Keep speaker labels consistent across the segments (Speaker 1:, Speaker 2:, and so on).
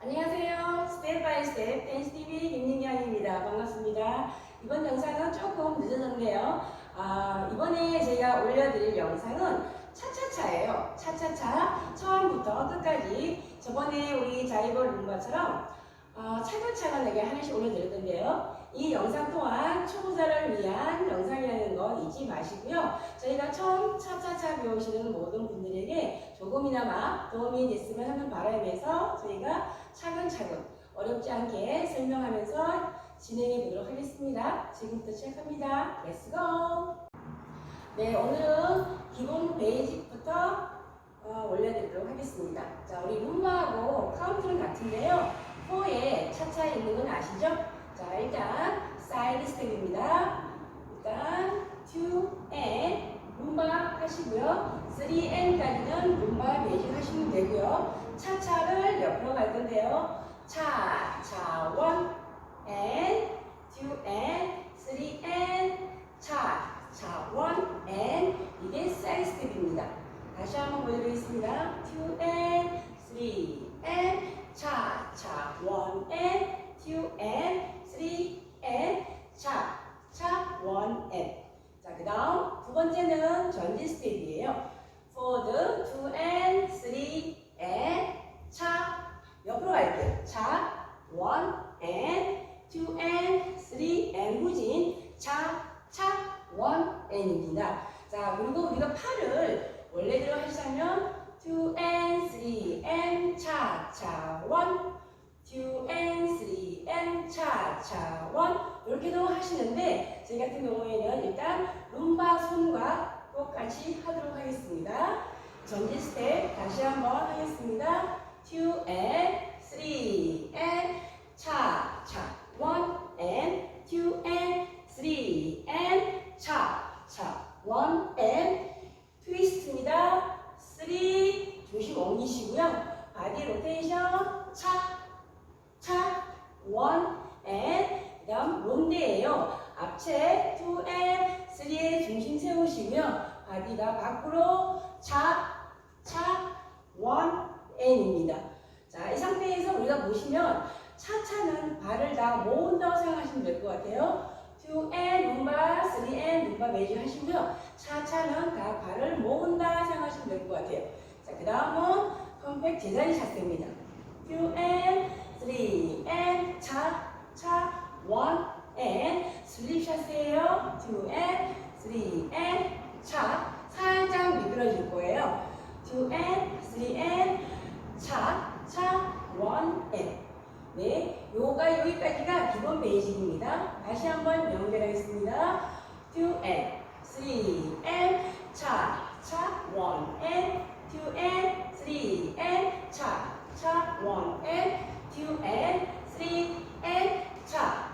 Speaker 1: 안녕하세요. 스텝 바이 스텝 댄스TV 김민경입니다. 반갑습니다. 이번 영상은 조금 늦어졌네요. 아, 이번에 제가 올려드릴 영상은 차차차예요. 차차차 처음부터 끝까지 저번에 우리 자이버 룸바처럼 어, 차근차근하게 하나씩 올려드렸던데요. 이 영상 또한 초보자를 위한 영상이라는 건 잊지 마시고요. 저희가 처음 차차차 배우시는 모든 분들에게 조금이나마 도움이 됐으면 하는 바람에서 저희가 차근차근 어렵지 않게 설명하면서 진행해 보도록 하겠습니다. 지금부터 시작합니다. 렛츠고! 네, 오늘은 기본 베이직부터 어, 올려드리도록 하겠습니다. 자, 우리 룸바하고 카운트는 같은데요. 4에 차차 있는 건 아시죠? 자, 일단 사이드 스텝입니다. 일단 2and 룸바 하시고요. 3and까지는 룸바 베이직 하시면 되고요. 차차를 옆으로 갈 건데요. 차, 차, 1 and 2 and 3 and 차, 차, 1 and 이게 사이드 스텝입니다. 다시 한번 보여드리겠습니다. 2 and 3 and 차, 차, 1 and 2 and 3 and 차, 차, 1 and 자, 그 다음 두 번째는 전진 스텝이에요. forward, 2 and 3 and 차, 옆으로 갈게요. 차, 1 and 2 and 3 and 후진 차, 차, 1 and입니다. 자, 그리고 우리가 팔을 원래대로 하시자면 2 and 3 and 차, 차, 1 2 and 3 1 이렇게도 하시는데 저희 같은 경우에는 일단 룸바 손과 똑같이 하도록 하겠습니다. 전진 스텝 다시 한번 하겠습니다. 2 and 3 and 차, 차, 1 and 2 and 3 and 차, 차, 1 and 트위스트입니다. 3 조심 옮기시고요. 바디 로테이션 차, 차, 1 and 그다음 론데예요. 앞체 2 and 3의 중심 세우시고요. 바디가 밖으로 차, 차, 1 and입니다. 자, 이 상태에서 우리가 보시면 차차는 발을 다 모은다고 생각하시면 될 것 같아요. 2 and 룸바, 3 and 룸바 매주 하시고요. 차차는 다 발을 모은다 생각하시면 될 것 같아요. 자, 그 다음은 컴팩 제자리 샷입니다. 2 and 3 and 차, 차, 1 and 슬립 샷이에요. 2 and 3 and 차, 살짝 미끄러질 거예요. 2 and 3 and 차, 차, 1 and 네, 요가 여기까지가 기본 베이직입니다. 다시 한번 연결하겠습니다. 2 and 3 and 차, 차, 1 and 2 and 3 and 차, 차, 1 and 2 and 3 and 차,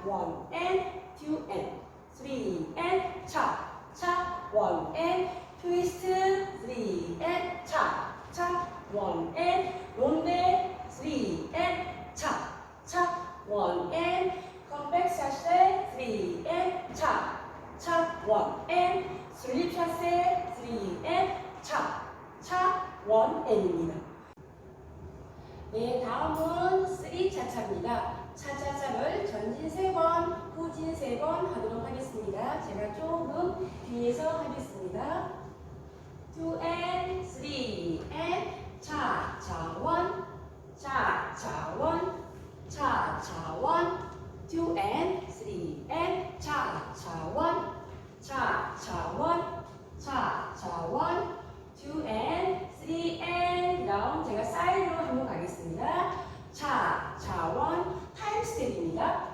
Speaker 1: 차, 1 and 2 and. 3 and 차, 차, 1 and 트위스트 3 and 차, 차, 1 and 론데 3 and 차, 차, 1 and 컴백 샷에 3 and 차, 차, 1 and 슬립 샷에 3 and 차, 차, 1 and입니다. 네, 다음은 3 차차입니다. 전진 3번, 후진 3번 하도록 하겠습니다. 제가 조금 뒤에서 하겠습니다. 2 and 3 and 차, 차, 1 차, 차, 1 차, 차, 1 2 and 3 and 차, 차, 1 차, 차, 1 차, 차, 1 2 and 3 and 다음 제가 사이드로 한번 가겠습니다. 차, 차, 1 타임 스텝입니다.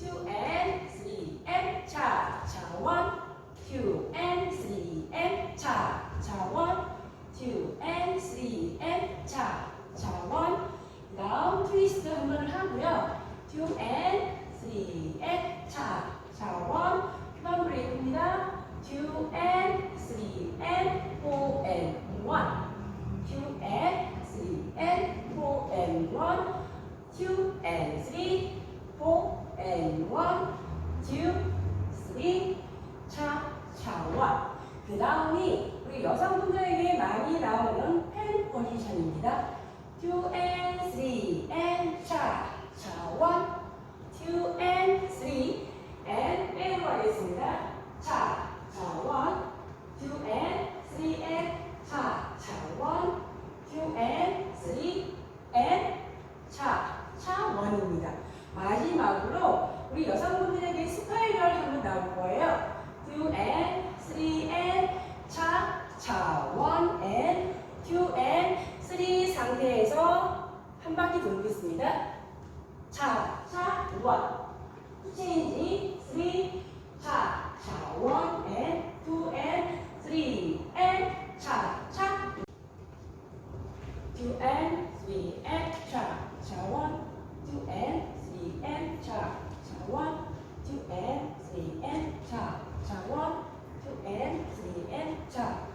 Speaker 1: 2 and 3 and 차, 차, 1 2 and 3 and 차, 차, 1 2 and 3 and 차, 차, 1 다음 트위스트 한 번을 하고요. 2 and 3 and 차, 차, 1 휴방 브레이크입니다. 2 and 3 and 4 and 1 2 and 3 and 4 and 1 2 and 3 4 and 1 2 3 차, 차, 1그 다음이 우리 여성분들에게 많이 나오는 펜 포지션입니다. 2 and 3 and 우리 자,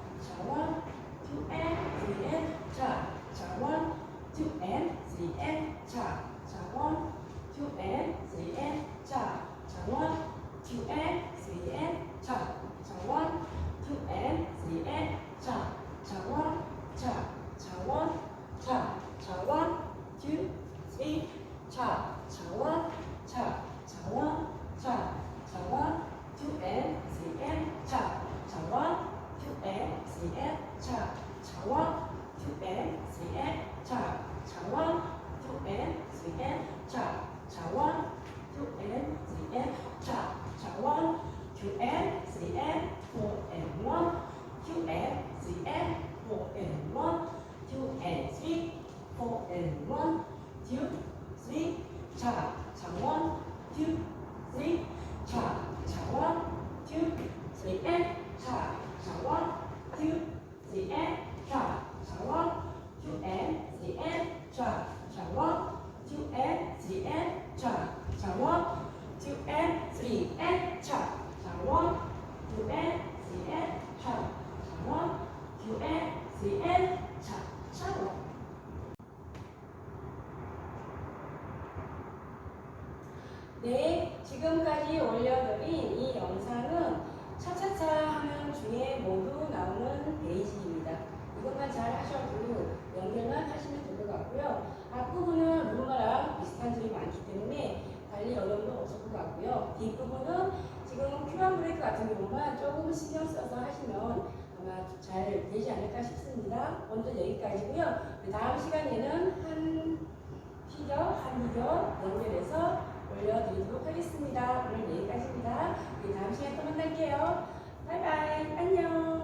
Speaker 1: 지금까지 올려드린 이 영상은 차차차 하면 중에 모두 나오는 베이직입니다. 이것만 잘 하셔도 연결만 하시면 될 것 같고요. 앞부분은 루마랑 비슷한 점이 많기 때문에 달리 어려움도 없을 것 같고요. 뒷부분은 지금 큐안 브레이크 같은 경우만 조금 신경 써서 하시면 아마 잘 되지 않을까 싶습니다. 먼저 여기까지고요. 그 다음 시간에는 한 피겨, 한 피겨 연결해서 올려드리도록 하겠습니다. 오늘 여기까지입니다. 우리 다음 시간에 또 만날게요. 바이바이. 안녕.